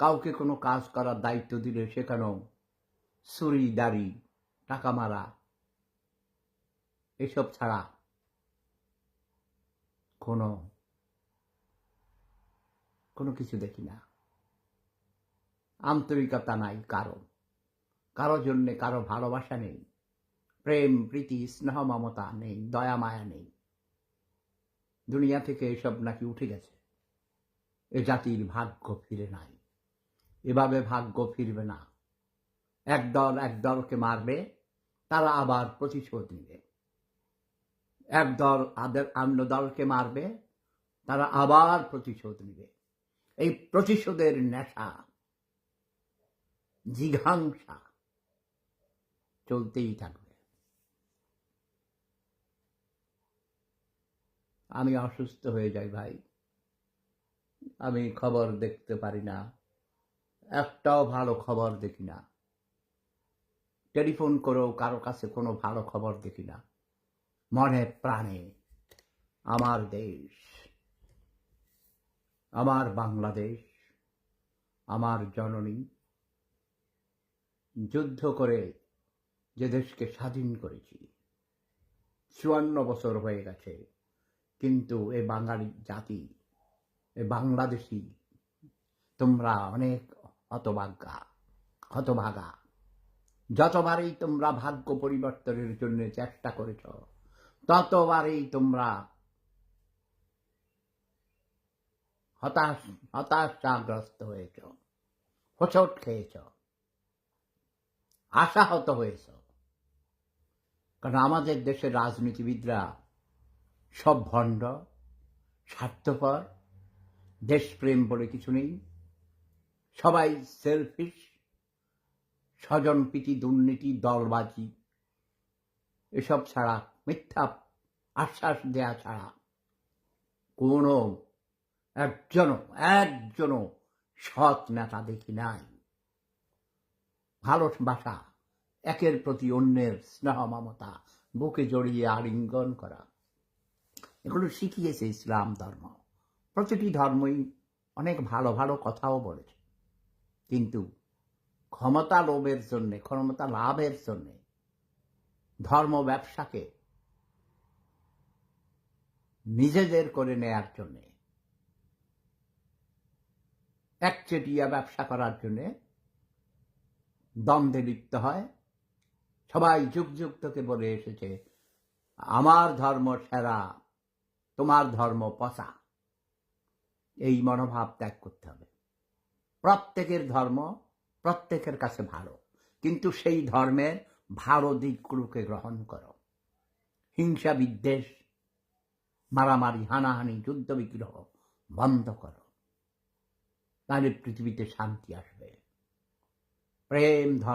কাউকে কোনো কাজ করার দায়িত্ব দিলে সেখানেও চুরি, দাড়ি, টাকা মারা, এসব ছাড়া কোনো কোনো কিছু দেখি না। আন্তরিকতা নাই কারও। কারও জন্যে কারও ভালোবাসা নেই। প্রেম, প্রীতি, স্নেহ, মমতা নেই, দয়া, মায়া নেই। দুনিয়া থেকে এসব নাকি উঠে গেছে। এ জাতির ভাগ্য ফিরে নাই। এভাবে ভাগ্য ফিরবে না। একদল একদলকে মারবে, তারা আবার প্রতিশোধ নেবে। একদল আদের অন্য দলকে মারবে, তারা আবার প্রতিশোধ নেবে। এই প্রতিশোধের নেশা, জিঘাংসা চলতেই থাকবে। আমি অসুস্থ হয়ে যাই ভাই। আমি খবর দেখতে পারি না। একটাও ভালো খবর দেখি না। টেলিফোন করেও কারও কাছে কোনো ভালো খবর দেখি না। মনে প্রাণে আমার দেশ, আমার বাংলাদেশ, আমার জননী, যুদ্ধ করে যে দেশকে স্বাধীন করেছি। চুয়ান্ন বছর হয়ে গেছে, কিন্তু এ বাঙালি জাতি, এ বাংলাদেশি, তোমরা অনেক হতভাগ্যা হতভাগা। যতবারই তোমরা ভাগ্য পরিবর্তনের জন্য চেষ্টা করেছ, ততবারই তোমরা হতাশ, হতাশাগ্রস্ত হয়েছ, হোঁচট খেয়েছ, আশাহত হয়েছ। কারণ আমাদের দেশের রাজনীতিবিদরা সব ভণ্ড, স্বার্থপর, দেশপ্রেম বলে কিছু নেই। সবাই সেলফিশ স্বজন প্রীতি দুর্নীতি, দলবাজি, এসব ছাড়া, মিথ্যা আশ্বাস দেয়া ছাড়া কোনো একজনও একজনও সৎ নেতা দেখি নাই। ভালোবাসা একের প্রতি অন্যের স্নেহ মমতা, বুকে জড়িয়ে আলিঙ্গন করা। এগুলো শিখিয়েছে ইসলাম ধর্ম। প্রতিটি ধর্মই অনেক ভালো ভালো কথাও বলেছে। কিন্তু ক্ষমতা লোভের জন্যে, ক্ষমতা লাভের জন্যে, ধর্ম ব্যবসাকে নিজেদের করে নেয়ার জন্যে, একচেটিয়া ব্যবসা করার জন্যে দ্বন্দ্বে লিপ্ত হয়। সবাই যুগ যুগ থেকে বলে এসেছে, আমার ধর্ম সেরা, তোমার ধর্ম পচা। এই মনোভাব ত্যাগ করতে হবে। প্রত্যেকের ধর্ম প্রত্যেকের কাছে ভালো। কিন্তু সেই ধর্মের ভালো দিকগুলোকে গ্রহণ করো। হিংসা বিদ্বেষ, মারামারি, হানাহানি, যুদ্ধ বিগ্রহ বন্ধ করো। তাহলে পৃথিবীতে শান্তি আসবে। প্রেম ধর্ম